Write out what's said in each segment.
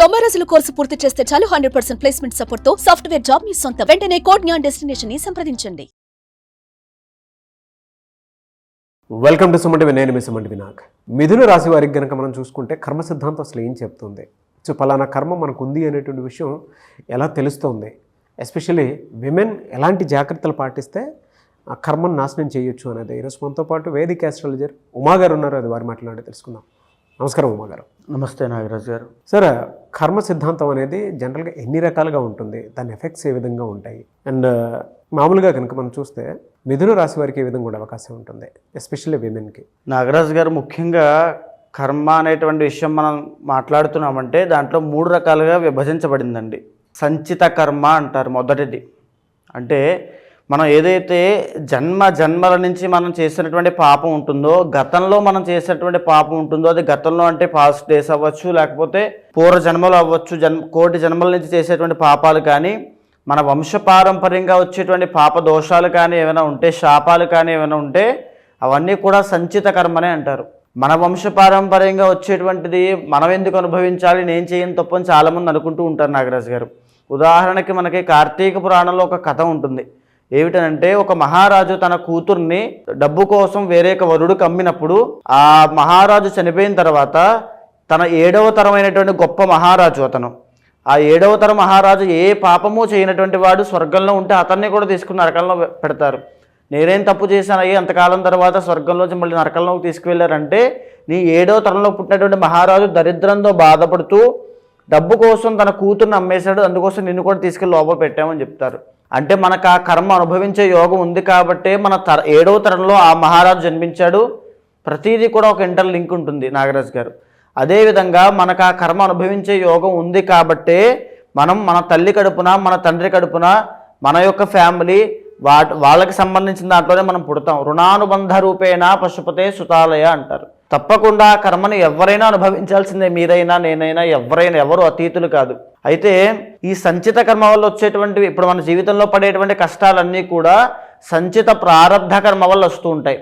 తొంభై రోజుల కోర్సు పూర్తి చేస్తే చాలు హండ్రెడ్ పర్సెంట్ ప్లేస్మెంట్ సపోర్ట్తో సాఫ్ట్వేర్ జాబ్ మీ సొంత. వెంటనే కోడ్ జ్ఞాన్ డెస్టినేషన్ని సంప్రదించండి. వెల్కమ్ టు సుమంటి నేను మీ సుమంటి వినాక్ మిథున రాశి వారికి గనక మనం చూసుకుంటే కర్మ సిద్ధాంతం అసలు ఏం చెప్తుంది? సో పలానా కర్మ మనకు ఉంది అనేటువంటి విషయం ఎలా తెలుస్తుంది? ఎస్పెషల్లీ విమెన్ ఎలాంటి జాగ్రత్తలు పాటిస్తే ఆ కర్మను నాశనం చేయొచ్చు అనేది ఈరోజు మనతో పాటు వేదిక ఆస్ట్రాలజర్ ఉమా గారు ఉన్నారు. అది వారి మాట్లాడి తెలుసుకుందాం. నమస్కారం ఉమా గారు. నమస్తే నాగరాజు గారు. సార్ కర్మ సిద్ధాంతం అనేది జనరల్గా ఎన్ని రకాలుగా ఉంటుంది దాని ఎఫెక్ట్స్ ఏ విధంగా ఉంటాయి అండ్ మామూలుగా కనుక మనం చూస్తే మిథున రాశి వారికి ఏ విధంగా ఉండే అవకాశం ఉంటుంది ఎస్పెషల్లీ విమెన్కి. నాగరాజు గారు ముఖ్యంగా కర్మ అనేటువంటి విషయం మనం మాట్లాడుతున్నామంటే దాంట్లో మూడు రకాలుగా విభజించబడిందండి. సంచిత కర్మ అంటారు మొదటిది. అంటే మనం ఏదైతే జన్మ జన్మల నుంచి మనం చేసినటువంటి పాపం ఉంటుందో గతంలో మనం చేసినటువంటి పాపం ఉంటుందో అది గతంలో అంటే పాస్ట్ డేస్ అవ్వచ్చు లేకపోతే పూర్వ జన్మలు అవ్వచ్చు జన్మ కోటి జన్మల నుంచి చేసేటువంటి పాపాలు కానీ మన వంశపారంపర్యంగా వచ్చేటువంటి పాప దోషాలు కానీ ఏమైనా ఉంటే శాపాలు కానీ ఏమైనా ఉంటే అవన్నీ కూడా సంచిత కర్మనే అంటారు. మన వంశపారంపర్యంగా వచ్చేటువంటిది మనం ఎందుకు అనుభవించాలి నేను చేయని తప్పని చాలామంది అనుకుంటూ ఉంటారు నాగరాజు గారు. ఉదాహరణకి మనకి కార్తీక పురాణంలో ఒక కథ ఉంటుంది. ఏమిటనంటే ఒక మహారాజు తన కూతుర్ని డబ్బు కోసం వేరే ఒక వరుడు అమ్మినప్పుడు ఆ మహారాజు చనిపోయిన తర్వాత తన ఏడవ తరమైనటువంటి గొప్ప మహారాజు అతను. ఆ ఏడవ తరం మహారాజు ఏ పాపము చేయనటువంటి వాడు స్వర్గంలో ఉంటే అతన్ని కూడా తీసుకుని నరకంలో పెడతారు. నేనేం తప్పు చేశాను అయ్యి? అంతకాలం తర్వాత స్వర్గంలోంచి మళ్ళీ నరకంలోకి తీసుకువెళ్ళారంటే నీ ఏడవ తరంలో పుట్టినటువంటి మహారాజు దరిద్రంతో బాధపడుతూ డబ్బు కోసం తన కూతుర్ని అమ్మేశాడు. అందుకోసం నిన్ను కూడా తీసుకెళ్ళి లోపల పెట్టామని చెప్తారు. అంటే మనకు ఆ కర్మ అనుభవించే యోగం ఉంది కాబట్టే మన తర ఏడవ తరంలో ఆ మహారాజు జన్మించాడు. ప్రతీది కూడా ఒక ఇంటర్ లింక్ ఉంటుంది నాగరాజ్ గారు. అదేవిధంగా మనకు ఆ కర్మ అనుభవించే యోగం ఉంది కాబట్టే మనం మన తల్లి కడుపున మన తండ్రి కడుపున మన యొక్క ఫ్యామిలీ వా వాళ్ళకి సంబంధించిన దాంట్లోనే మనం పుడతాం. రుణానుబంధ రూపేణ పశుపతే సుతాలయ అంటారు. తప్పకుండా కర్మను కర్మని ఎవరైనా అనుభవించాల్సిందే. మీరైనా నేనైనా ఎవరైనా ఎవరు అతీతులు కాదు. అయితే ఈ సంచిత కర్మ వల్ల వచ్చేటువంటివి ఇప్పుడు మన జీవితంలో పడేటువంటి కష్టాలన్నీ కూడా సంచిత ప్రారంధ కర్మ వల్ల వస్తూ ఉంటాయి.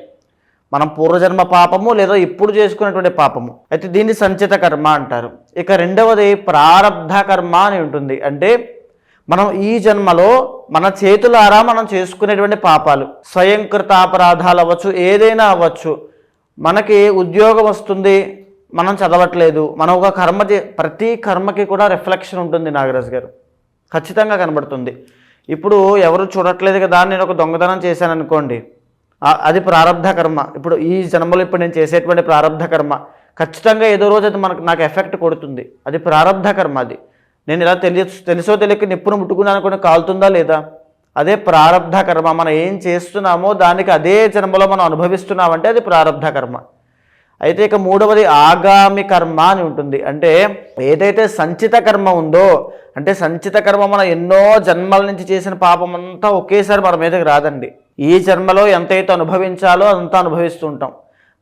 మనం పూర్వజన్మ పాపము లేదా ఇప్పుడు చేసుకున్నటువంటి పాపము. అయితే దీన్ని సంచిత కర్మ అంటారు. ఇక రెండవది ప్రారబ్ధ కర్మ అని ఉంటుంది. అంటే మనం ఈ జన్మలో మన చేతులారా మనం చేసుకునేటువంటి పాపాలు. స్వయంకృత అపరాధాలు అవ్వచ్చు ఏదైనా అవ్వచ్చు. మనకి ఉద్యోగం వస్తుంది మనం చదవట్లేదు మనం ఒక కర్మ చే ప్రతి కర్మకి కూడా రిఫ్లెక్షన్ ఉంటుంది నాగరాజు గారు. ఖచ్చితంగా కనబడుతుంది. ఇప్పుడు ఎవరు చూడట్లేదు కదా నేను ఒక దొంగతనం చేశాను అనుకోండి అది ప్రారంధ కర్మ. ఇప్పుడు ఈ జన్మలో ఇప్పుడు నేను చేసేటువంటి ప్రారంధ కర్మ ఖచ్చితంగా ఏదో రోజు అది మనకు నాకు ఎఫెక్ట్ కొడుతుంది. అది ప్రారంధ కర్మ అది. నేను ఇలా తెలియ తెలుసో తెలియక నిప్పును ముట్టుకున్నాను అనుకుని కాలుతుందా లేదా? అదే ప్రారంధ కర్మ. మనం ఏం చేస్తున్నామో దానికి అదే జన్మలో మనం అనుభవిస్తున్నామంటే అది ప్రారంధ కర్మ. అయితే ఇక మూడవది ఆగామి కర్మ అని ఉంటుంది. అంటే ఏదైతే సంచిత కర్మ ఉందో అంటే సంచిత కర్మ మనం ఎన్నో జన్మల నుంచి చేసిన పాపం అంతా ఒకేసారి మన మీదకి రాదండి. ఈ జన్మలో ఎంతైతే అనుభవించాలో అంతా అనుభవిస్తూ ఉంటాం.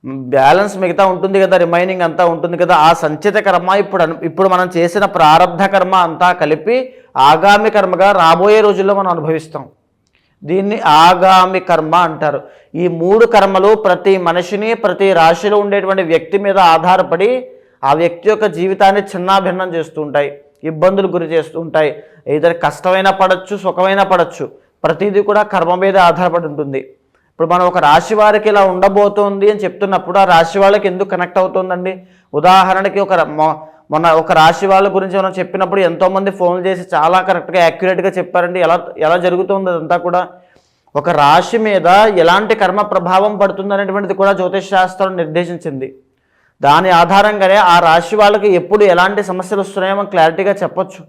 బ్యాలెన్స్ మిగతా ఉంటుంది కదా రిమైనింగ్ అంతా ఉంటుంది కదా ఆ సంచిత కర్మ ఇప్పుడు ఇప్పుడు మనం చేసిన ప్రారంధ కర్మ అంతా కలిపి ఆగామి కర్మగా రాబోయే రోజుల్లో మనం అనుభవిస్తాం. దీన్ని ఆగామి కర్మ అంటారు. ఈ మూడు కర్మలు ప్రతి మనిషిని ప్రతి రాశిలో ఉండేటువంటి వ్యక్తి మీద ఆధారపడి ఆ వ్యక్తి యొక్క జీవితాన్ని చిన్నాభిన్నం చేస్తూ ఉంటాయి ఇబ్బందులు గురి చేస్తూ ఉంటాయి. ఏదైనా కష్టమైనా పడచ్చు సుఖమైనా పడచ్చు. ప్రతిదీ కూడా కర్మ మీద ఆధారపడి ఉంటుంది. ఇప్పుడు మనం ఒక రాశి వారికి ఇలా ఉండబోతోంది అని చెప్తున్నప్పుడు ఆ రాశి వాళ్ళకి ఎందుకు కనెక్ట్ అవుతుందండి? ఉదాహరణకి ఒక మొన్న ఒక రాశి వాళ్ళ గురించి మనం చెప్పినప్పుడు ఎంతోమంది ఫోన్ చేసి చాలా కరెక్ట్గా యాక్యురేట్గా చెప్పారండి. ఎలా ఎలా జరుగుతుంది అదంతా కూడా? ఒక రాశి మీద ఎలాంటి కర్మ ప్రభావం పడుతుంది అనేటువంటిది కూడా జ్యోతిష్ శాస్త్రం నిర్దేశించింది. దాని ఆధారంగానే ఆ రాశి వాళ్ళకి ఎప్పుడు ఎలాంటి సమస్యలు వస్తున్నాయో మనం క్లారిటీగా చెప్పొచ్చు.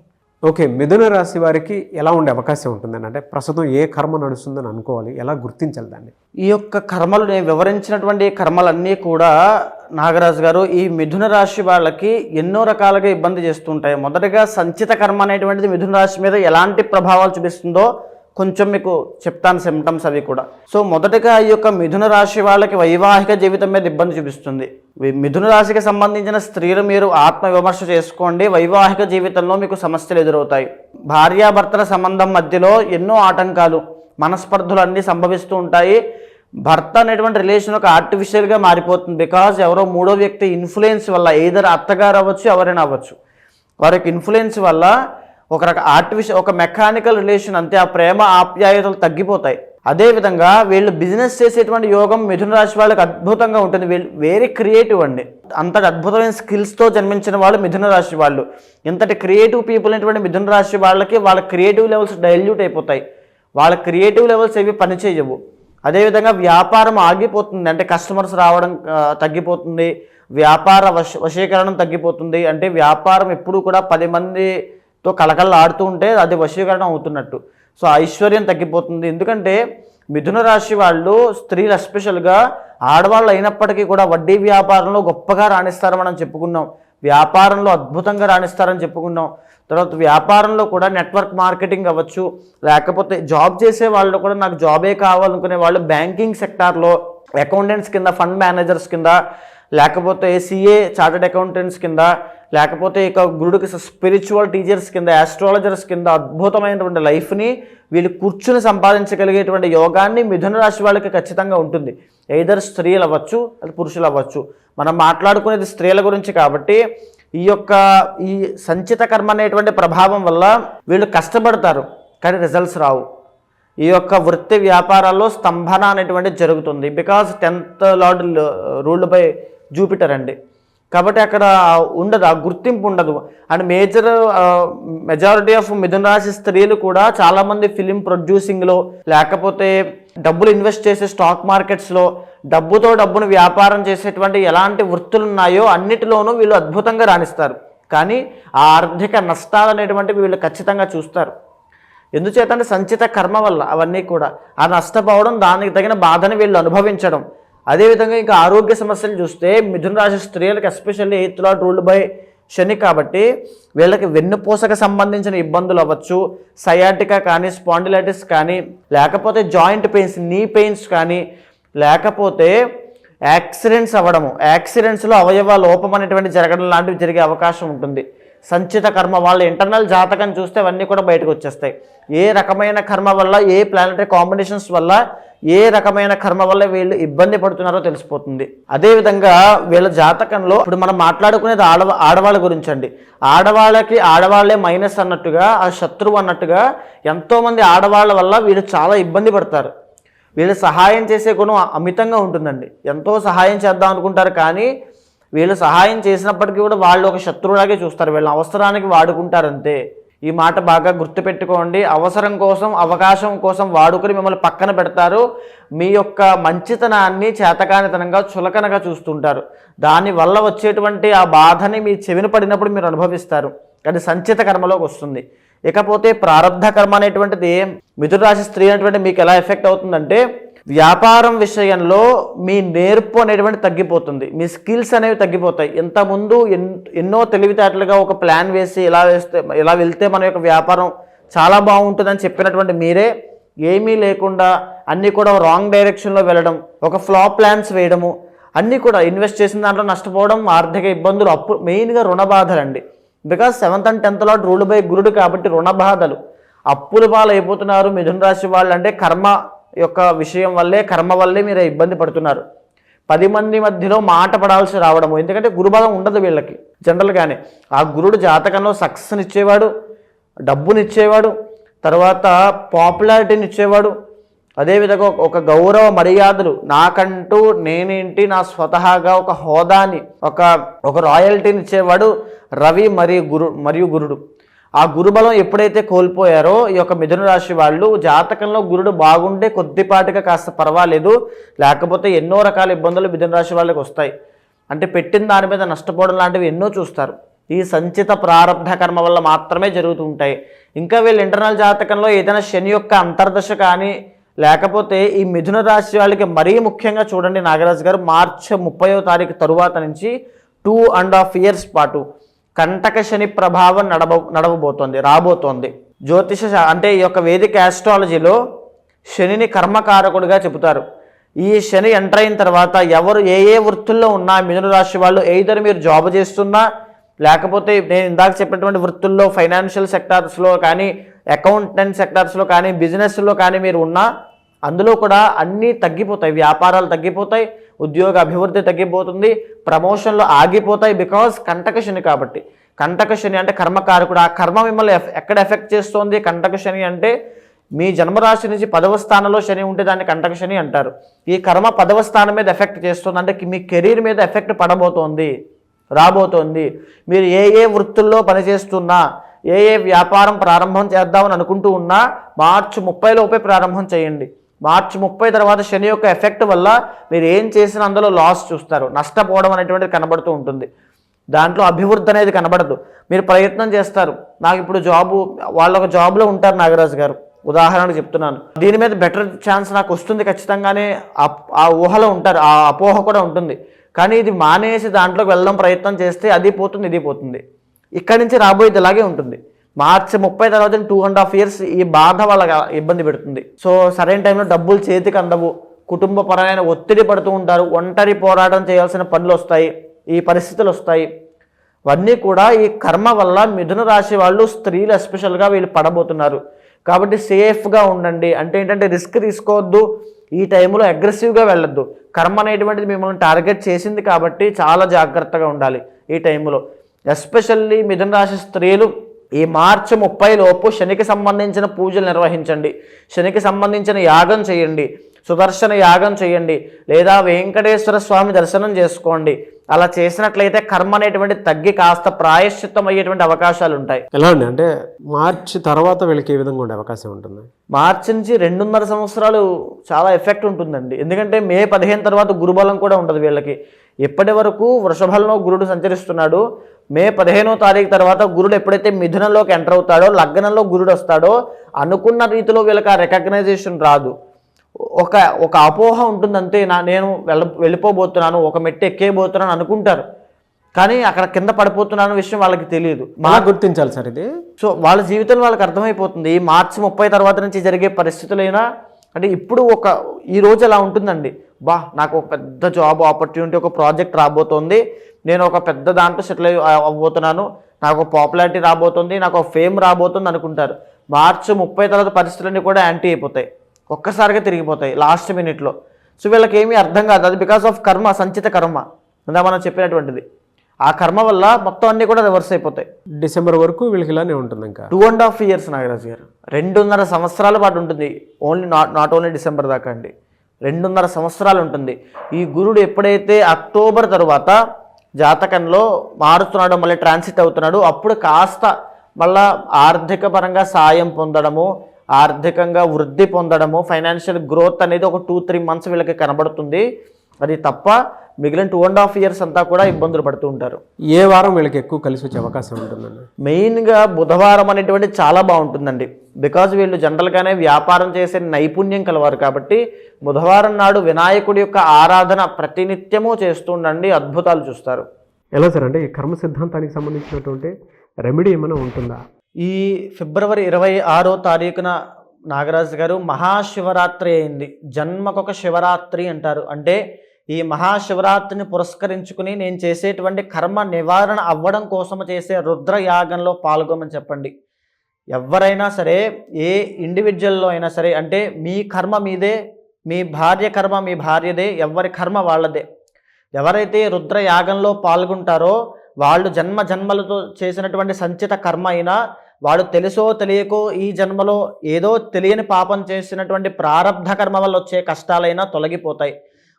ఓకే మిథున రాశి వారికి ఎలా ఉండే అవకాశం ఉంటుందని అంటే ప్రస్తుతం ఏ కర్మ నడుస్తుందని అనుకోవాలి ఎలా గుర్తించాలి దాన్ని? ఈ యొక్క కర్మలు నేను వివరించినటువంటి కర్మలన్నీ కూడా నాగరాజు గారు ఈ మిథున రాశి వాళ్ళకి ఎన్నో రకాలుగా ఇబ్బంది చేస్తుంటాయి మొదటగా సంచిత కర్మ అనేటువంటిది మిథున రాశి మీద ఎలాంటి ప్రభావాలు చూపిస్తుందో కొంచెం మీకు చెప్తాను సిమ్టమ్స్ అవి కూడా. సో మొదటగా ఈ యొక్క మిథున రాశి వాళ్ళకి వైవాహిక జీవితం మీద ఇబ్బంది చూపిస్తుంది. మిథున రాశికి సంబంధించిన స్త్రీలు మీరు ఆత్మ విమర్శ చేసుకోండి. వైవాహిక జీవితంలో మీకు సమస్యలు ఎదురవుతాయి. భార్యాభర్తల సంబంధం మధ్యలో ఎన్నో ఆటంకాలు మనస్పర్ధలు అన్నీ సంభవిస్తూ ఉంటాయి. భర్త అనేటువంటి రిలేషన్ ఒక ఆర్టిఫిషియల్గా మారిపోతుంది బికాజ్ ఎవరో మూడో వ్యక్తి ఇన్ఫ్లుయెన్స్ వల్ల ఏదర్ అత్తగారు అవ్వచ్చు ఎవరైనా అవ్వచ్చు. వారి యొక్క ఇన్ఫ్లుయెన్స్ వల్ల ఒక రక ఆర్టిఫిషియల్ ఒక మెకానికల్ రిలేషన్ అంతే. ఆ ప్రేమ ఆప్యాయతలు తగ్గిపోతాయి. అదేవిధంగా వీళ్ళు బిజినెస్ చేసేటువంటి యోగం మిథున రాశి వాళ్ళకి అద్భుతంగా ఉంటుంది. వీళ్ళు వెరీ క్రియేటివ్ అండి. అంతటి అద్భుతమైన స్కిల్స్తో జన్మించిన వాళ్ళు మిథున రాశి వాళ్ళు. ఇంతటి క్రియేటివ్ పీపుల్ అయినటువంటి మిథున రాశి వాళ్ళకి వాళ్ళ క్రియేటివ్ లెవెల్స్ డైల్యూట్ అయిపోతాయి. వాళ్ళ క్రియేటివ్ లెవెల్స్ ఏవి పనిచేయవు. అదేవిధంగా వ్యాపారం ఆగిపోతుంది. అంటే కస్టమర్స్ రావడం తగ్గిపోతుంది. వ్యాపార వశ వశీకరణం తగ్గిపోతుంది. అంటే వ్యాపారం ఎప్పుడు కూడా పది మంది తో కళకళ ఆడుతూ ఉంటే అది వశీకరణం అవుతున్నట్టు. సో ఐశ్వర్యం తగ్గిపోతుంది. ఎందుకంటే మిథున రాశి వాళ్ళు స్త్రీలు ఎస్పెషల్గా ఆడవాళ్ళు అయినప్పటికీ కూడా వడ్డీ వ్యాపారంలో గొప్పగా రాణిస్తారని మనం చెప్పుకున్నాం. వ్యాపారంలో అద్భుతంగా రాణిస్తారని చెప్పుకున్నాం. తర్వాత వ్యాపారంలో కూడా నెట్వర్క్ మార్కెటింగ్ అవ్వచ్చు. లేకపోతే జాబ్ చేసే వాళ్ళు కూడా నాకు జాబే కావాలనుకునే వాళ్ళు బ్యాంకింగ్ సెక్టార్లో అకౌంటెంట్స్ కింద ఫండ్ మేనేజర్స్ కింద లేకపోతే సిఏ చార్టెడ్ అకౌంటెంట్స్ కింద లేకపోతే ఇక గురుడికి స్పిరిచువల్ టీచర్స్ కింద ఆస్ట్రాలజర్స్ కింద అద్భుతమైనటువంటి లైఫ్ని వీళ్ళు కూర్చుని సంపాదించగలిగేటువంటి యోగాన్ని మిథున రాశి వాళ్ళకి ఖచ్చితంగా ఉంటుంది. ఎయిదర్ స్త్రీలు అవ్వచ్చు అది పురుషులు అవ్వచ్చు. మనం మాట్లాడుకునేది స్త్రీల గురించి కాబట్టి ఈ యొక్క ఈ సంచిత కర్మ అనేటువంటి ప్రభావం వల్ల వీళ్ళు కష్టపడతారు కానీ రిజల్ట్స్ రావు. ఈ యొక్క వృత్తి వ్యాపారాల్లో స్తంభన అనేటువంటిది జరుగుతుంది. Because tenth lord ruled by Jupiter అండి కాబట్టి అక్కడ ఉండదు ఆ గుర్తింపు ఉండదు. అండ్ మేజర్ మెజారిటీ ఆఫ్ మిథున రాశి స్త్రీలు కూడా చాలామంది ఫిలిం ప్రొడ్యూసింగ్లో లేకపోతే డబ్బులు ఇన్వెస్ట్ చేసే స్టాక్ మార్కెట్స్లో డబ్బుతో డబ్బును వ్యాపారం చేసేటువంటి ఎలాంటి వృత్తులు ఉన్నాయో అన్నిటిలోనూ వీళ్ళు అద్భుతంగా రాణిస్తారు. కానీ ఆ ఆర్థిక నష్టాలు అనేటువంటివి వీళ్ళు ఖచ్చితంగా చూస్తారు. ఎందుచేతంటే సంచిత కర్మ వల్ల అవన్నీ కూడా ఆ నష్టపోవడం దానికి తగిన బాధని వీళ్ళు అనుభవించడం. అదేవిధంగా ఇంకా ఆరోగ్య సమస్యలు చూస్తే మిథున రాశి స్త్రీలకు especially eighth lord ruled by Shani కాబట్టి వీళ్ళకి వెన్నుపూసకు సంబంధించిన ఇబ్బందులు అవ్వచ్చు. సయాటికా కానీ స్పాండిలైటిస్ కానీ లేకపోతే జాయింట్ పెయిన్స్ నీ పెయిన్స్ కానీ లేకపోతే యాక్సిడెంట్స్ అవ్వడము. యాక్సిడెంట్స్లో అవయవ లోపం అనేటువంటి జరగడం లాంటివి జరిగే అవకాశం ఉంటుంది. సంచిత కర్మ వాళ్ళ ఇంటర్నల్ జాతకం చూస్తే అవన్నీ కూడా బయటకు వచ్చేస్తాయి. ఏ రకమైన కర్మ వల్ల ఏ ప్లానటరీ కాంబినేషన్స్ వల్ల ఏ రకమైన కర్మ వల్ల వీళ్ళు ఇబ్బంది పడుతున్నారో తెలిసిపోతుంది. అదేవిధంగా వీళ్ళ జాతకంలో ఇప్పుడు మనం మాట్లాడుకునేది ఆడవ ఆడవాళ్ళ గురించి అండి. ఆడవాళ్ళకి ఆడవాళ్ళే మైనస్ అన్నట్టుగా ఆ శత్రువు అన్నట్టుగా ఎంతోమంది ఆడవాళ్ళ వల్ల వీళ్ళు చాలా ఇబ్బంది పడతారు. వీళ్ళు సహాయం చేసే గుణం అమితంగా ఉంటుందండి. ఎంతో సహాయం చేద్దాం అనుకుంటారు కానీ వీళ్ళు సహాయం చేసినప్పటికీ కూడా వాళ్ళు ఒక శత్రువులాగే చూస్తారు. వీళ్ళని అవసరానికి వాడుకుంటారు అంతే ఈ మాట బాగా గుర్తుపెట్టుకోండి. అవసరం కోసం అవకాశం కోసం వాడుకొని మిమ్మల్ని పక్కన పెడతారు. మీ యొక్క మంచితనాన్ని చేతకానితనంగా చులకనగా చూస్తుంటారు. దానివల్ల వచ్చేటువంటి ఆ బాధని మీ చెవిన పడినప్పుడు మీరు అనుభవిస్తారు. అది సంచిత కర్మలోకి వస్తుంది. ఇకపోతే ప్రారంధ కర్మ అనేటువంటిది మిథున రాశి స్త్రీ అనేటువంటి మీకు ఎలా ఎఫెక్ట్ అవుతుందంటే వ్యాపారం విషయంలో మీ నేర్పు అనేటువంటి తగ్గిపోతుంది. మీ స్కిల్స్ అనేవి తగ్గిపోతాయి. ఇంతకుముందు ఎన్ ఎన్నో తెలివితేటలుగా ఒక ప్లాన్ వేసి ఇలా వేస్తే ఇలా వెళ్తే మన యొక్క వ్యాపారం చాలా బాగుంటుందని చెప్పినటువంటి మీరే ఏమీ లేకుండా అన్నీ కూడా రాంగ్ డైరెక్షన్లో వెళ్ళడం ఒక ఫ్లాప్ ప్లాన్స్ వేయడము అన్నీ కూడా ఇన్వెస్ట్ చేసిన దాంట్లో నష్టపోవడం ఆర్థిక ఇబ్బందులు అప్పు మెయిన్గా రుణ బాధలండి because seventh and tenth lord rule by గురుడు కాబట్టి రుణ బాధలు. అప్పుల పాలు అయిపోతున్నారు మిథున రాశి వాళ్ళు అంటే కర్మ యొక్క విషయం వల్లే కర్మ వల్లే మీరు ఇబ్బంది పడుతున్నారు. పది మంది మధ్యలో మాట పడాల్సి రావడము. ఎందుకంటే గురుబలం ఉండదు వీళ్ళకి. జనరల్గానే ఆ గురుడు జాతకంలో సక్సెస్ని ఇచ్చేవాడు డబ్బునిచ్చేవాడు తర్వాత పాపులారిటీని ఇచ్చేవాడు అదేవిధంగా ఒక గౌరవ మర్యాదలు. నాకంటూ నేనేంటి నా స్వతహాగా ఒక హోదాని ఒక ఒక రాయల్టీని ఇచ్చేవాడు రవి మరియు గురు మరియు గురుడు. ఆ గురుబలం ఎప్పుడైతే కోల్పోయారో ఈ యొక్క మిథున రాశి వాళ్ళు జాతకంలో గురుడు బాగుంటే కొద్దిపాటిగా కాస్త పర్వాలేదు. లేకపోతే ఎన్నో రకాల ఇబ్బందులు మిథున రాశి వాళ్ళకి వస్తాయి. అంటే పెట్టిన దాని మీద నష్టపోవడం లాంటివి ఎన్నో చూస్తారు. ఈ సంచిత ప్రారంభ కర్మ వల్ల మాత్రమే జరుగుతూ ఉంటాయి ఇంకా వీళ్ళు ఇంటర్నల్ జాతకంలో ఏదైనా శని యొక్క అంతర్దశ కానీ లేకపోతే ఈ మిథున రాశి వాళ్ళకి మరీ ముఖ్యంగా చూడండి నాగరాజు గారు మార్చి ముప్పయో తారీఖు తరువాత నుంచి టూ అండ్ హాఫ్ ఇయర్స్ పాటు. కంటక శని ప్రభావం నడవ నడవబోతోంది రాబోతోంది. జ్యోతిష అంటే ఈ యొక్క వేదిక ఆస్ట్రాలజీలో శనిని కర్మకారకుడిగా చెబుతారు. ఈ శని ఎంటర్ అయిన తర్వాత ఎవరు ఏ ఏ వృత్తుల్లో ఉన్నా మిథున రాశి వాళ్ళు ఏదైనా మీరు జాబ్ చేస్తున్నా లేకపోతే నేను ఇందాక చెప్పినటువంటి వృత్తుల్లో ఫైనాన్షియల్ సెక్టార్స్లో కానీ అకౌంటెంట్ సెక్టార్స్లో కానీ బిజినెస్లో కానీ మీరు ఉన్నా అందులో కూడా అన్నీ తగ్గిపోతాయి వ్యాపారాలు తగ్గిపోతాయి ఉద్యోగ అభివృద్ధి తగ్గిపోతుంది ప్రమోషన్లు ఆగిపోతాయి బికాజ్ కంటక శని కాబట్టి. కంటక శని అంటే కర్మకారకుడు. ఆ కర్మ మిమ్మల్ని ఎక్కడ ఎఫెక్ట్ చేస్తోంది? కంటక శని అంటే మీ జన్మరాశి నుంచి పదవ స్థానంలో శని ఉంటే దాన్ని కంటక శని అంటారు. ఈ కర్మ పదవ స్థానం మీద ఎఫెక్ట్ చేస్తుంది. అంటే మీ కెరీర్ మీద ఎఫెక్ట్ పడబోతోంది రాబోతోంది. మీరు ఏ ఏ వృత్తుల్లో పనిచేస్తున్నా ఏ ఏ వ్యాపారం ప్రారంభం చేద్దామని అనుకుంటూ ఉన్నా మార్చి ముప్పై లోపే ప్రారంభం చేయండి. మార్చి ముప్పై తర్వాత శని యొక్క ఎఫెక్ట్ వల్ల మీరు ఏం చేసినా అందులో లాస్ చూస్తారు. నష్టపోవడం అనేటువంటిది కనబడుతూ ఉంటుంది. దాంట్లో అభివృద్ధి అనేది కనబడదు. మీరు ప్రయత్నం చేస్తారు. నాకు ఇప్పుడు జాబు వాళ్ళ ఒక జాబ్లో ఉంటారు నాగరాజు గారు. ఉదాహరణకు చెప్తున్నాను. దీని మీద బెటర్ ఛాన్స్ నాకు వస్తుంది ఖచ్చితంగానే. ఆ- ఆ ఊహలో ఉంటారు. ఆ అపోహ కూడా ఉంటుంది. కానీ ఇది మానేసి దాంట్లోకి వెళ్ళడం ప్రయత్నం చేస్తే అది పోతుంది ఇది పోతుంది. ఇక్కడి నుంచి రాబోయేది ఇలాగే ఉంటుంది. మార్చి ముప్పై తర్వాత టూ అండ్ హాఫ్ ఇయర్స్ ఈ బాధ వాళ్ళకి ఇబ్బంది పెడుతుంది. సో సరైన టైంలో డబ్బులు చేతికి అందవు. కుటుంబపరమైన ఒత్తిడి పడుతూ ఉంటారు. ఒంటరి పోరాటం చేయాల్సిన పనులు వస్తాయి. ఈ పరిస్థితులు వస్తాయి. ఇవన్నీ కూడా ఈ కర్మ వల్ల మిథున రాశి వాళ్ళు స్త్రీలు ఎస్పెషల్గా వీళ్ళు పడబోతున్నారు. కాబట్టి సేఫ్గా ఉండండి. అంటే ఏంటంటే రిస్క్ తీసుకోవద్దు. ఈ టైంలో అగ్రెసివ్గా వెళ్ళొద్దు. కర్మ అనేటువంటిది మిమ్మల్ని టార్గెట్ చేసింది కాబట్టి చాలా జాగ్రత్తగా ఉండాలి ఈ టైంలో ఎస్పెషల్లీ మిథున రాశి స్త్రీలు ఈ మార్చి ముప్పై లోపు శనికి సంబంధించిన పూజలు నిర్వహించండి. శనికి సంబంధించిన యాగం చేయండి. సుదర్శన యాగం చేయండి. లేదా వెంకటేశ్వర స్వామి దర్శనం చేసుకోండి. అలా చేసినట్లయితే కర్మ అనేటువంటి తగ్గి కాస్త ప్రాయశ్చిత్తం అయ్యేటువంటి అవకాశాలు ఉంటాయి. ఎలా అండి? అంటే మార్చి తర్వాత వీళ్ళకి ఏ విధంగా ఉండే అవకాశం ఉంటుంది? మార్చి నుంచి రెండున్నర సంవత్సరాలు చాలా ఎఫెక్ట్ ఉంటుందండి. ఎందుకంటే మే పదిహేను తర్వాత గురుబలం కూడా ఉంటుంది వీళ్ళకి. ఇప్పటి వరకు వృషభంలో గురుడు సంచరిస్తున్నాడు మే పదిహేనో తారీఖు తర్వాత గురుడు ఎప్పుడైతే మిథునంలోకి ఎంటర్ అవుతాడో లగ్నంలో గురుడు వస్తాడో అనుకున్న రీతిలో వీళ్ళకి ఆ రికగ్నైజేషన్ రాదు. ఒక ఒక అపోహ ఉంటుంది అంతే. నా నేను వెళ్ళ వెళ్ళిపోబోతున్నాను ఒక మెట్టు ఎక్కేయబోతున్నాను అనుకుంటారు. కానీ అక్కడ కింద పడిపోతున్నాను విషయం వాళ్ళకి తెలియదు. ఎలా గుర్తించాలి సార్ ఇది? సో వాళ్ళ జీవితం వాళ్ళకి అర్థమైపోతుంది. ఈ మార్చి ముప్పై తర్వాత నుంచి జరిగే పరిస్థితులైనా అంటే ఇప్పుడు ఒక ఈ రోజు ఎలా ఉంటుందండి? బా నాకు ఒక పెద్ద జాబ్ ఆపర్చునిటీ ఒక ప్రాజెక్ట్ రాబోతోంది. నేను ఒక పెద్ద దాంట్లో సెటిల్ అవ్వబోతున్నాను. నాకు పాపులారిటీ రాబోతుంది నాకు ఫేమ్ రాబోతుంది అనుకుంటారు. మార్చి ముప్పై తర్వాత పరిస్థితులన్నీ కూడా యాంటీ అయిపోతాయి. ఒక్కసారిగా తిరిగిపోతాయి లాస్ట్ మినిట్లో. సో వీళ్ళకి ఏమీ అర్థం కాదు. అది బికాస్ ఆఫ్ కర్మ సంచిత కర్మ. ఇందా మనం చెప్పినటువంటిది. ఆ కర్మ వల్ల మొత్తం అన్నీ కూడా రివర్స్ అయిపోతాయి. డిసెంబర్ వరకు వీళ్ళకి ఇలానే ఉంటుంది ఇంకా. Two and half years Nagaraj గారు. రెండున్నర సంవత్సరాల పాటు ఉంటుంది. Only not not only December దాకా అండి. రెండున్నర సంవత్సరాలు ఉంటుంది. ఈ గురుడు ఎప్పుడైతే అక్టోబర్ తరువాత జాతకంలో మారుతున్నాడు మళ్ళీ ట్రాన్సిట్ అవుతున్నాడు. అప్పుడు కాస్త మళ్ళా ఆర్థిక పరంగా సాయం పొందడము ఆర్థికంగా వృద్ధి పొందడము ఫైనాన్షియల్ గ్రోత్ అనేది ఒక టూ త్రీ మంత్స్ వీళ్ళకి కనబడుతుంది. అది తప్ప మిగిలిన టూ అండ్ హాఫ్ ఇయర్స్ అంతా కూడా ఇబ్బందులు పడుతూ ఉంటారు. ఏ వారం వీళ్ళకి ఎక్కువ కలిసి వచ్చే అవకాశం ఉంటుందండి? మెయిన్గా బుధవారం అనేటువంటి చాలా బాగుంటుందండి. బికాజ్ వీళ్ళు జనరల్గానే వ్యాపారం చేసే నైపుణ్యం కలవారు కాబట్టి బుధవారం నాడు వినాయకుడి యొక్క ఆరాధన ప్రతినిత్యము చేస్తూ ఉండండి అద్భుతాలు చూస్తారు. ఎలా సార్? అంటే ఈ కర్మ సిద్ధాంతానికి సంబంధించినటువంటి రెమెడీ ఏమైనా ఉంటుందా? ఈ ఫిబ్రవరి ఇరవై ఆరో తారీఖున నాగరాజు గారు మహాశివరాత్రి అయింది. జన్మకొక శివరాత్రి అంటారు. అంటే ఈ మహాశివరాత్రిని పురస్కరించుకుని నేను చేసేటువంటి కర్మ నివారణ అవ్వడం కోసం చేసే రుద్ర యాగంలో పాల్గొమని చెప్పండి. ఎవరైనా సరే ఏ ఇండివిజువల్లో అయినా సరే అంటే మీ కర్మ మీదే మీ భార్య కర్మ మీ భార్యదే ఎవరి కర్మ వాళ్ళదే. ఎవరైతే రుద్ర యాగంలో పాల్గొంటారో వాళ్ళు జన్మ జన్మలతో చేసినటువంటి సంచిత కర్మ అయినా వాడు తెలుసో తెలియకో ఈ జన్మలో ఏదో తెలియని పాపం చేసినటువంటి ప్రారంధ కర్మ వల్ల వచ్చే కష్టాలైనా తొలగిపోతాయి.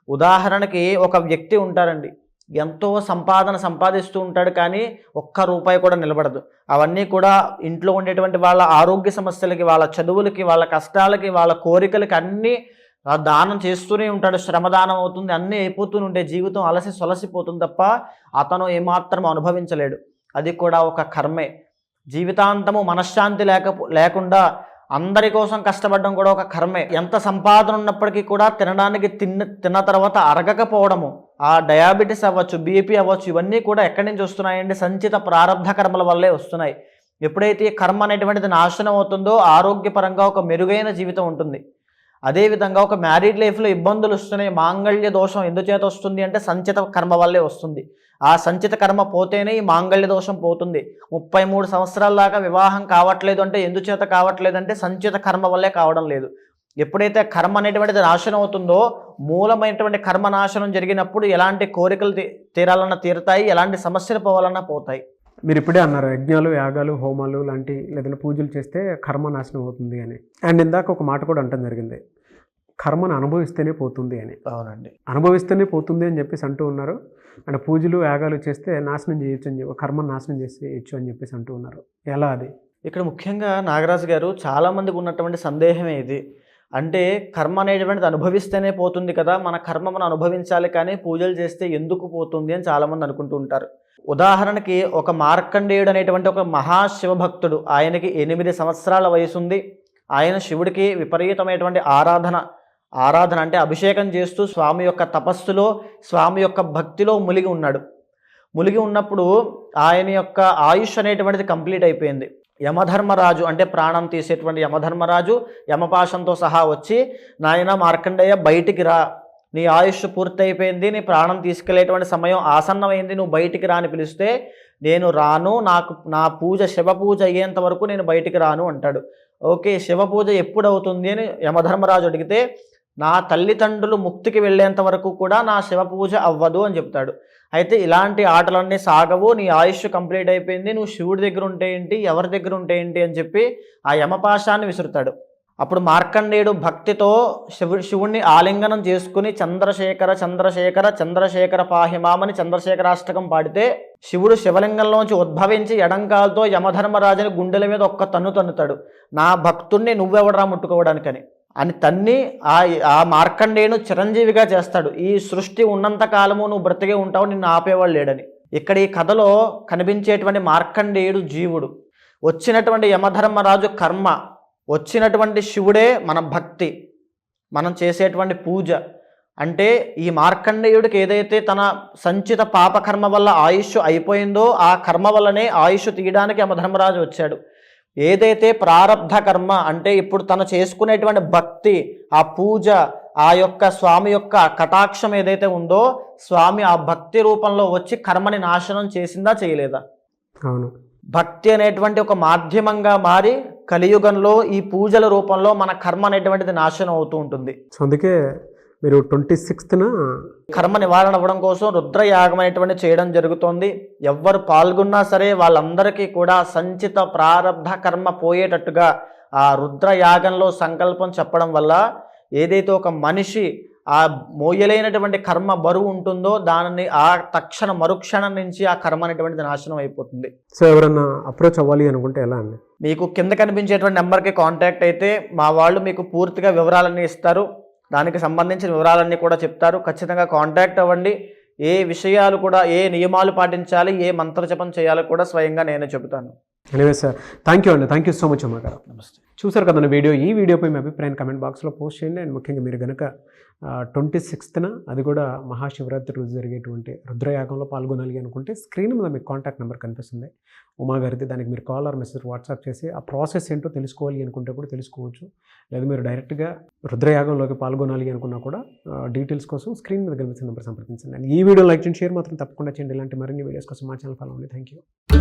ఉదాహరణకి ఒక వ్యక్తి ఉంటారండి ఎంతో సంపాదన సంపాదిస్తూ ఉంటాడు కానీ ఒక్క రూపాయి కూడా నిలబడదు. అవన్నీ కూడా ఇంట్లో ఉండేటువంటి వాళ్ళ ఆరోగ్య సమస్యలకి వాళ్ళ చదువులకి వాళ్ళ కష్టాలకి వాళ్ళ కోరికలకి అన్నీ దానం చేస్తూనే ఉంటాడు. శ్రమదానం అవుతుంది. అన్నీ అయిపోతూనే ఉంటే జీవితం అలసి సొలసిపోతుంది తప్ప అతను ఏమాత్రం అనుభవించలేడు. అది కూడా ఒక కర్మే. జీవితాంతము మనశ్శాంతి లేక లేకుండా అందరి కోసం కష్టపడడం కూడా ఒక కర్మే. ఎంత సంపాదన ఉన్నప్పటికీ కూడా తినడానికి తిన్న తిన్న తర్వాత అరగకపోవడము ఆ డయాబెటీస్ అవ్వచ్చు బీపీ అవ్వచ్చు ఇవన్నీ కూడా ఎక్కడి నుంచి వస్తున్నాయండి సంచిత ప్రారంభ కర్మల వల్లే వస్తున్నాయి. ఎప్పుడైతే ఈ కర్మ అనేటువంటిది నాశనం అవుతుందో ఆరోగ్యపరంగా ఒక మెరుగైన జీవితం ఉంటుంది. అదేవిధంగా ఒక మ్యారీడ్ లైఫ్లో ఇబ్బందులు వస్తున్నాయి మాంగళ్య దోషం ఎందుచేత వస్తుంది అంటే సంచిత కర్మ వల్లే వస్తుంది. ఆ సంచిత కర్మ పోతేనే ఈ మాంగళ్య దోషం పోతుంది. ముప్పై మూడు సంవత్సరాల దాకా వివాహం కావట్లేదు అంటే ఎందుచేత కావట్లేదంటే సంచిత కర్మ వల్లే కావడం లేదు. ఎప్పుడైతే కర్మ అనేటువంటిది నాశనం అవుతుందో మూలమైనటువంటి కర్మ నాశనం జరిగినప్పుడు ఎలాంటి కోరికలు తీ- తీరాలన్నా తీరుతాయి ఎలాంటి సమస్యలు పోవాలన్నా పోతాయి. మీరు ఇప్పుడే అన్నారు యజ్ఞాలు యాగాలు హోమాలు లాంటి లేదంటే పూజలు చేస్తే కర్మ నాశనం అవుతుంది అని. అండ్ ఇందాక ఒక మాట కూడా అంటం జరిగింది. కర్మను అనుభవిస్తేనే పోతుంది అని. అవునండి. అనుభవిస్తేనే పోతుంది అని చెప్పేసి అంటూ ఉన్నారు. అంటే పూజలు యాగాలు చేస్తే నాశనం చేయొచ్చు అని చెప్పి కర్మను నాశనం చేసేయచ్చు అని చెప్పేసి అంటూ ఉన్నారు. ఎలా అది? ఇక్కడ ముఖ్యంగా నాగరాజు గారు చాలామందికి ఉన్నటువంటి సందేహమే ఇది. అంటే కర్మ అనేటువంటిది అనుభవిస్తేనే పోతుంది కదా మన కర్మ మనం అనుభవించాలి కానీ పూజలు చేస్తే ఎందుకు పోతుంది అని చాలామంది అనుకుంటూ ఉంటారు. ఉదాహరణకి ఒక మార్కండేయుడు అనేటువంటి ఒక మహాశివభక్తుడు ఆయనకి ఎనిమిది సంవత్సరాల వయసు ఉంది ఆయన శివుడికి విపరీతమైనటువంటి ఆరాధన ఆరాధన అంటే అభిషేకం చేస్తూ స్వామి యొక్క తపస్సులో స్వామి యొక్క భక్తిలో మునిగి ఉన్నాడు. మునిగి ఉన్నప్పుడు ఆయన యొక్క ఆయుష్ అనేటువంటిది కంప్లీట్ అయిపోయింది. యమధర్మరాజు అంటే ప్రాణం తీసేటువంటి యమధర్మరాజు యమపాశంతో సహా వచ్చి నాయన మార్కండేయ బయటికి రా. నీ ఆయుష్ పూర్తయిపోయింది నీ ప్రాణం తీసుకెళ్ళేటువంటి సమయం ఆసన్నమైంది నువ్వు బయటికి రా అని పిలిస్తే నేను రాను నాకు నా పూజ శివ పూజ అయ్యేంత వరకు నేను బయటికి రాను అంటాడు. ఓకే శివ పూజ ఎప్పుడు అవుతుంది అని యమధర్మరాజు అడిగితే నా తల్లిదండ్రులు ముక్తికి వెళ్ళేంత వరకు కూడా నా శివ పూజ అవ్వదు అని చెప్తాడు. అయితే ఇలాంటి ఆటలన్నీ సాగవు నీ ఆయుష్ కంప్లీట్ అయిపోయింది నువ్వు శివుడి దగ్గర ఉంటే ఏంటి ఎవరి దగ్గర ఉంటే ఏంటి అని చెప్పి ఆ యమపాశాన్ని విసురుతాడు. అప్పుడు మార్కండేయుడు భక్తితో శివు శివుణ్ణి ఆలింగనం చేసుకుని చంద్రశేఖర చంద్రశేఖర చంద్రశేఖర పాహిమామని చంద్రశేఖరాష్టకం పాడితే శివుడు శివలింగంలోంచి ఉద్భవించి ఎడంకాలతో యమధర్మరాజుని గుండెల మీద ఒక్క తన్ను తన్నుతాడు. నా భక్తుణ్ణి నువ్వెవడరా ముట్టుకోవడానికని. అని తన్ని ఆ ఆ మార్కండేయును చిరంజీవిగా చేస్తాడు. ఈ సృష్టి ఉన్నంత కాలము నువ్వు బ్రతికే ఉంటావు నిన్ను ఆపేవాడు లేడని. ఇక్కడ ఈ కథలో కనిపించేటువంటి మార్కండేయుడు జీవుడు. వచ్చినటువంటి యమధర్మరాజు కర్మ వచ్చినటువంటి శివుడే మన భక్తి మనం చేసేటువంటి పూజ. అంటే ఈ మార్కండేయుడికి ఏదైతే తన సంచిత పాపకర్మ వల్ల ఆయుష్ అయిపోయిందో ఆ కర్మ వల్లనే ఆయుష్ తీయడానికి యమధర్మరాజు వచ్చాడు. ఏదైతే ప్రారబ్ధ కర్మ అంటే ఇప్పుడు తను చేసుకునేటువంటి భక్తి ఆ పూజ ఆ యొక్క స్వామి యొక్క కటాక్షం ఏదైతే ఉందో స్వామి ఆ భక్తి రూపంలో వచ్చి కర్మని నాశనం చేసిందా చేయలేదా? అవును. భక్తి అనేటువంటి ఒక మాధ్యమంగా మారి కలియుగంలో ఈ పూజల రూపంలో మన కర్మ అనేటువంటిది నాశనం అవుతూ ఉంటుంది. సో అందుకే మీరు ట్వంటీ సిక్స్త్న కర్మ నివారణ అవ్వడం కోసం రుద్రయాగం అనేటువంటి చేయడం జరుగుతోంది. ఎవ్వరు పాల్గొన్నా సరే వాళ్ళందరికీ కూడా సంచిత ప్రారబ్ధ కర్మ పోయేటట్టుగా ఆ రుద్రయాగంలో సంకల్పం చెప్పడం వల్ల ఏదైతే ఒక మనిషి ఆ మోయలేనటువంటి కర్మ బరువు ఉంటుందో దానిని ఆ తక్షణ మరుక్షణం నుంచి ఆ కర్మ అనేటువంటిది నాశనం అయిపోతుంది. సో ఎవరన్నా అప్రోచ్ అవ్వాలి అనుకుంటే ఎలా అండి? మీకు కింద కనిపించేటువంటి నెంబర్కి కాంటాక్ట్ అయితే మా వాళ్ళు మీకు పూర్తిగా వివరాలన్నీ ఇస్తారు. దానికి సంబంధించిన వివరాలన్నీ కూడా చెప్తారు. ఖచ్చితంగా కాంటాక్ట్ అవ్వండి. ఏ విషయాలు కూడా ఏ నియమాలు పాటించాలి ఏ మంత్రజపం చేయాలో కూడా స్వయంగా నేనే చెబుతాను. ఎనివే సార్ థ్యాంక్ యూ అండి థ్యాంక్ యూ సో మచ్ అమ్మ గారు నమస్తే. చూసారు కదా వీడియో. ఈ వీడియోపై మీ అభిప్రాయం కమెంట్ బాక్స్లో పోస్ట్ చేయండి. అండ్ ముఖ్యంగా మీరు కనుక ట్వంటీ సిక్స్త్న అది కూడా మహాశివరాత్రి రోజు జరిగేటువంటి రుద్రయాగంలో పాల్గొనాలి అనుకుంటే స్క్రీన్ మీద మీకు కాంటాక్ట్ నెంబర్ కనిపిస్తుంది. ఉమా గారిది దానికి మీరు కాల్ ఆర్ మెసేజ్ వాట్సాప్ చేసి ఆ ప్రాసెస్ ఏంటో తెలుసుకోవాలి అనుకుంటే కూడా తెలుసుకోవచ్చు. లేదా మీరు డైరెక్ట్గా రుద్రయాగంలోకి పాల్గొనాలి అనుకున్నా కూడా డీటెయిల్స్ కోసం స్క్రీన్ మీద కనిపిస్తున్న నెంబర్ సంప్రదించండి. అండ్ ఈ వీడియో లైక్ చేయండి షేర్ మాత్రం తప్పకుండా చేయండి. ఇలాంటి మరిన్ని వీడియోస్ కోసం మా ఛానల్ ఫాలో అవ్వండి. Thank you